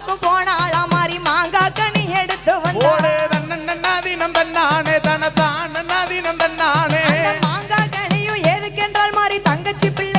தோப்புக்கு போனாளா மாதிரி மாங்காய் கனி எடுத்து வந்தா? ஓடே தன்னன்னாதீனம் தன்னானே தனதான் நன்னாதீனம் தன்னானே அந்த மாங்காய் கனியும் எதுக்கென்றால் மாதிரி தங்கச்சி பிள்ளைக்கே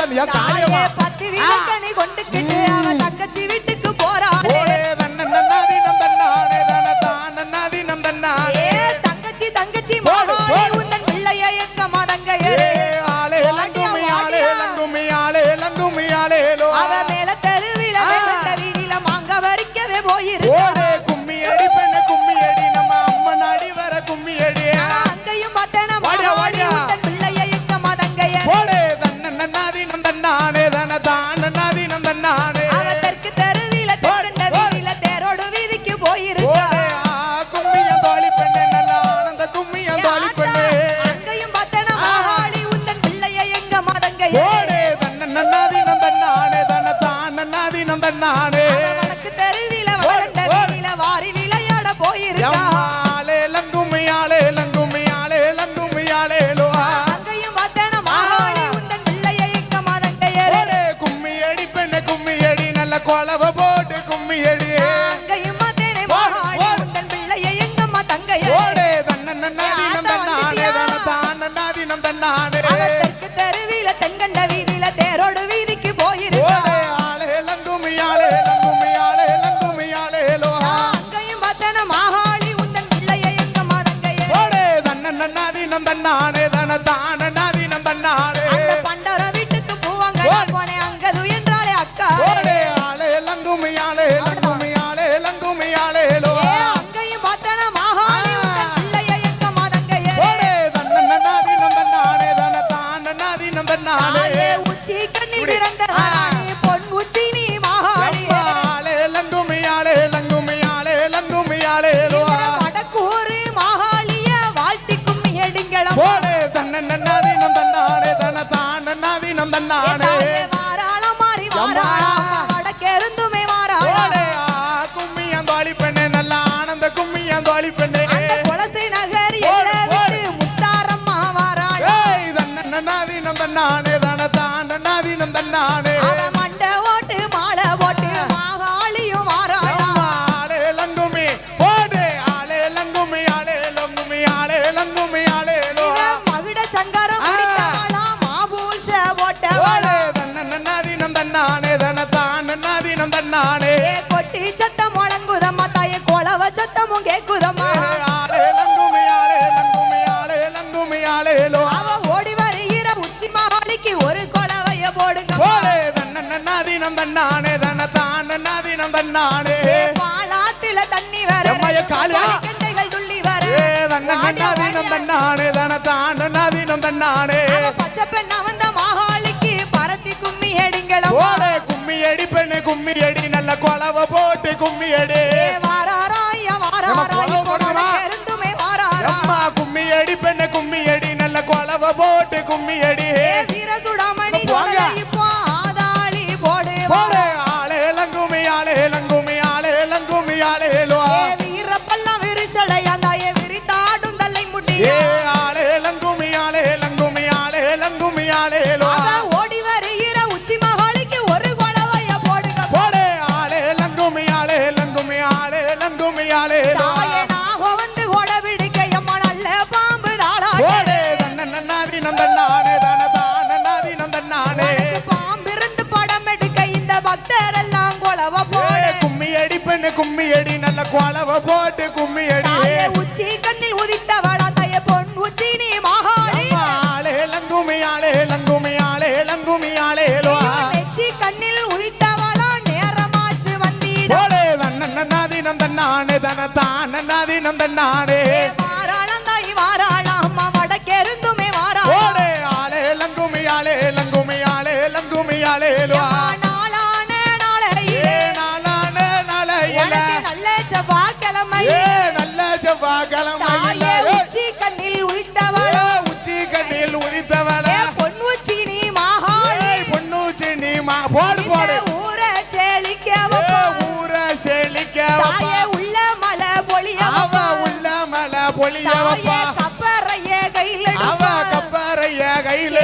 நன்னாதீனம் தன் யா காளியம்மா தாயே பத்து விளக்கணி கொண்டுக்கிட்டு அவ தங்கச்சி வீட்டுக்கு போறாளே. தங்கச்சி தங்கச்சி மகாளி உந்தன் பிள்ளைய எங்க மதங்கையரே? ஏ நன்னாதீனம் தன்னானே வடக்கு தெருவில வளர்ந்த வீதியில வாரி விளையாட போயிருக்கா. ஆளே லங்குமி ஆளே லங்குமி ஆளேலோ அங்கேயும் பார்த்தேன மகாளி உந்தன் பிள்ளைய எங்க மதங்கையரே கும்மி அடி பெண்ணே கும்மி அடி நல்ல கொலவ போட்டு கும்மி அடி அங்கேயும் பார்த்தேனே மகாளி உந்தன் பிள்ளைய எங்க மதங்கையரே ஓடே தன்னன்னாதீனம் தன்னானே தனதான் நன்னாதீனம் தன்னானே. தன்னன்னாதீனம் தன்னானே தனதான் நன்னாதீனம் தன்னானே. அந்த பண்டர வீட்டுக்கு பூவாங்க போனேன். அங்க துயன்றாளே அக்கா. ஓடே ஆளே லங்குமி ஆளே லங்குமி ஆளே லங்குமி ஆளேலோ ஏ, அங்கேயும் பார்த்தேன மகாளி உந்தன் பிள்ளைய எங்க மதங்கையரே ஓடே தன்னன்னாதீனம் தன்னானே தனதான் நன்னாதீனம் தன்னானே. தன்னன்னாதீனம் தன்னானே தனதான் நன்னாதீனம் தன்னானே தன்னானே ஏ கொட்டி சத்தம் முழங்குதம்மா தாயே கொலவ சத்தமும் கேக்குதம்மா. அவ ஓடி வருகிற உச்சி மகாளிக்கு ஒரு கொலவைய போடுங்க. தன்னன்னாதீனம் தன்னானே தனதான் நன்னாதீனம் தன்னானே. ஏ பாலாத்துல தண்ணி வர? கண்டைகள் துள்ளி வர. தன்னன்னாதீனம் தன்னானே தனதான் நன்னாதீனம் தன்னானே. அவ பச்சை பெண் அவந்த மகாளிக்கு பரத்தி கும்மி எடுங்களம் ஓடே கும்மி அடி பெண்ணு கும்மி அடி நல்ல கொலவ போட்டு கும்மியடே. கொலவ போட்டு கும்மி அடி தாயே உச்சி கண்ணில் உதித்தவளா தாயே பொன் உச்சி நீ மகாளி. ஆளே லங்குமி ஆளே லங்குமி ஆளே லங்குமி ஆளேலோ நெச்சி கண்ணில் உதித்தவளா நேரமாச்சு வந்திட. தன்னன்னாதீனம் தன்னானே தனதான் நன்னாதீனம் தன்னானே. வாராளம் தாய் வாராளம் அம்மா ஒளிய தாயே வைப்பா. கப்பறைய கையில் அவ கப்பாரைய கையில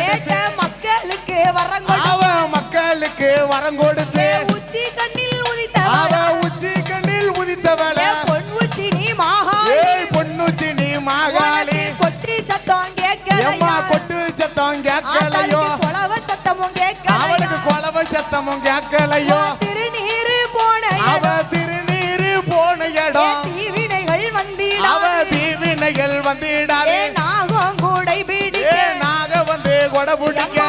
மக்களுக்கு வரங்கொடு அவ மக்களுக்கு வரம் கொடுத்து. உச்சி கண்ணில் அவ உதித்தவள உச்சி கண்ணில் உதித்தவள. பொன் உச்சி நீ மகாளி. பொண்ணுச்சி நீ மாகாளி. கொட்டி சத்தம் கேட்கலையா? கொட்டு சத்தம் கேட்கலையோ? கொலவ சத்தமும் கேட்கலையா? அவளுக்கு கொலவ சத்தமும் கேட்கலையோ? திருநீரு போன அவ வந்திடாது. நாகம் கூடை பிடிக்க. நாக வந்து கொடை பிடிக்க.